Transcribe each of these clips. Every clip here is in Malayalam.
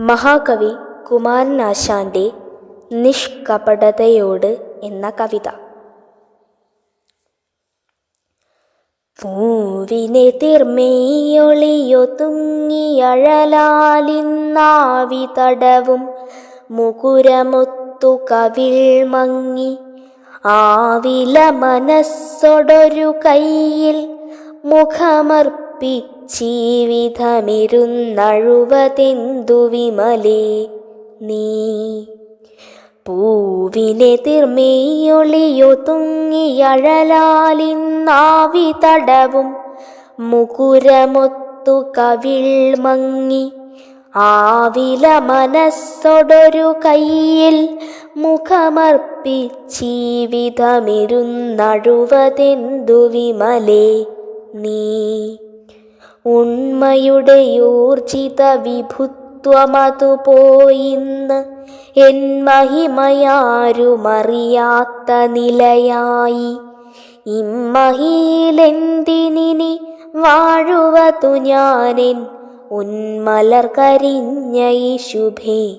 മഹാകവി കുമാരനാശാന്റെ നിഷ്കപടതയോട് എന്ന കവിത. പൂവിനെ തിർമെയ്യൊളിയോ തുങ്ങിയഴലാലിന്നാവി തടവും മുകുരമൊത്തു കവിൾ മങ്ങി ആവില മനസ്സൊടൊരു കയ്യിൽ മുഖമർപ്പിച്ചീവിധമിരുന്നഴുവതെന്തു വിമലേ നീ? പൂവിനെ തിർമേയൊളിയോ തുങ്ങിയഴലാലിന്നാവി തടവും മുകുരമൊത്തു കവിൾ മങ്ങി ആവില മനസ്സൊടൊരു കയ്യിൽ മുഖമർപ്പി ജീവിതമിരുന്നഴുവതെന്തു വിമലേ നീ? ഉണ്മയുടെ ഊർജിത വിഭുത്വമതു പോയിന്ന് എൻ മഹിമയാരുമറിയാത്ത നിലയായി. ഇമ്മഹിയിലെന്തിനി വാഴുവതു ഞാനെൻ ഉന്മലർ കരിഞ്ഞ ഈ ശുഭേ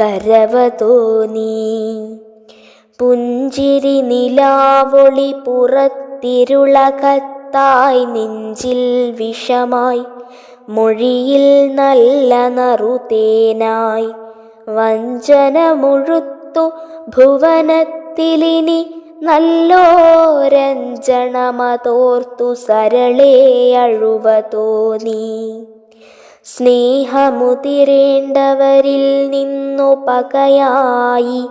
കരവതോ നീ. പുഞ്ചിരി നിലാവൊളി പുറത്തിരുളകത്തായി നെഞ്ചിൽ വിഷമായി മൊഴിയിൽ നല്ല നറുതേനായി. വഞ്ചന മുഴുത്തു ഭുവനത്തിലിനി നല്ലോരഞ്ജണമതോർത്തു സരളേ അഴുവ തോന്നി. സ്നേഹമുതിരേണ്ടവരിൽ നിന്നു പകയായി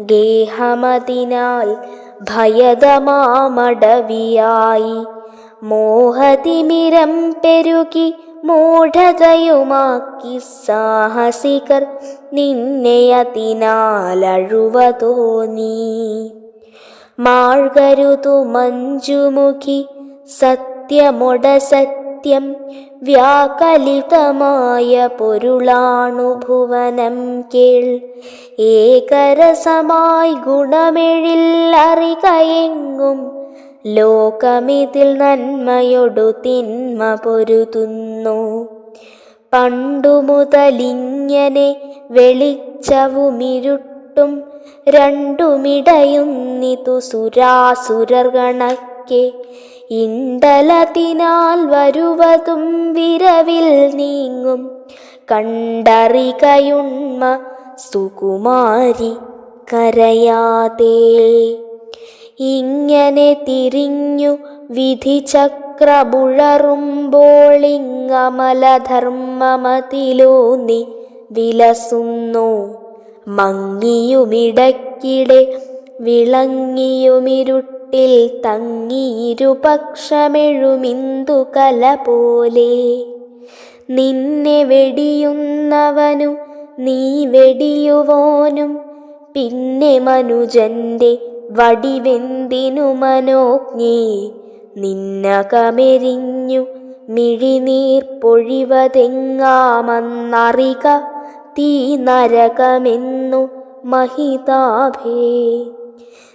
ഗേഹമതിനാൽ ഭയതമാമടവിയായി. മോഹതിമിരം പെരുകി മൂഢതയുമാക്കി സാഹസികർ നിന്നെ അതിനാലഴുവതോ നീ. മാഴ്കരുതു മഞ്ജുമുഖി സത്യമൊട സത്യം വ്യാകലിതമായ പൊരുളാണു ഭുവനം കേൾ. ഏകരസമായി ഗുണമെഴിൽ അറികയെങ്ങും ലോകമിതിൽ നന്മയൊടു തിന്മ പൊരുതുന്നു. പണ്ടു മുതലിങ്ങനെ വെളിച്ചവുമിരുട്ടും രണ്ടുമിടയുന്നിതു സുരാസുരർ കണക്കെ. ഇണ്ടലത്തിനാൽ വരുവതും വിരവിൽ നീങ്ങും കണ്ടറികയുണ്മ സുകുമാരി കരയാതെ. ഇങ്ങനെ തിരിഞ്ഞു വിധി ചക്രമുഴറുമ്പോളിങ്ങമലധർമ്മമതിലൂന്നി വിലസുന്നു. മങ്ങിയുമിടക്കിടെ വിളങ്ങിയുമിരുട്ടിൽ തങ്ങിയിരുപക്ഷമെഴുമിന്തു കല പോലെ നിന്നെ വെടിയുന്നവനു നീ വെടിയുവോനും പിന്നെ മനുജന്റെ വടിവെന്തിനു മനോജ്ഞേ? നിന്നകമെരിഞ്ഞു മിഴിനീർ പൊഴിവതെങ്ങാമെന്നറിക തീ നരകമെന്നു മഹിതാഭേ.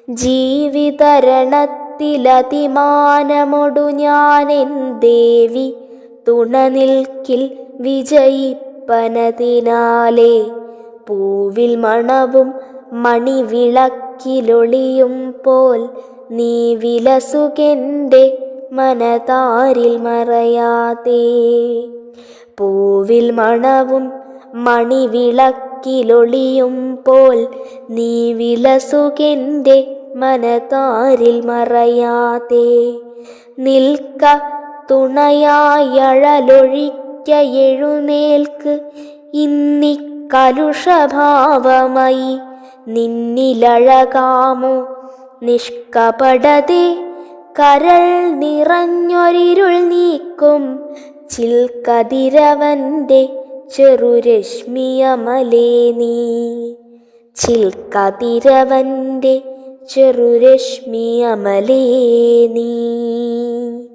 ജീവിതരണത്തിലതിമാനമൊടു ഞാനെൻ ദേവി തുണനിൽക്കിൽ വിജയിപ്പനതിനാലേ. പൂവിൽ മണവും മണിവിളക്കിലൊളിയും പോൽ നീ വിലസുകെന്റെ മനതാരിൽ മറയാതെ. പൂവിൽ മണവും മണിവിളക്കിലൊളിയും പോൽ നീ വിലസുകെന്റെ മനതാരിൽ മറയാതെ. നിൽക്ക തുണയായഴലൊഴിക്ക എഴുന്നേൽക്ക് ഇന്നി കലുഷഭാവമായി നിന്നിലഴകാമോ? നിഷ്കപടതെ കരൾ നിറഞ്ഞൊരിരുൾ നീക്കും ചിൽക്കതിരവന്റെ ചെറുരശ്മിയമലേ നീ. ചിൽക്കതിരവന്റെ ചെറുരശ്മിയമലേ നീ.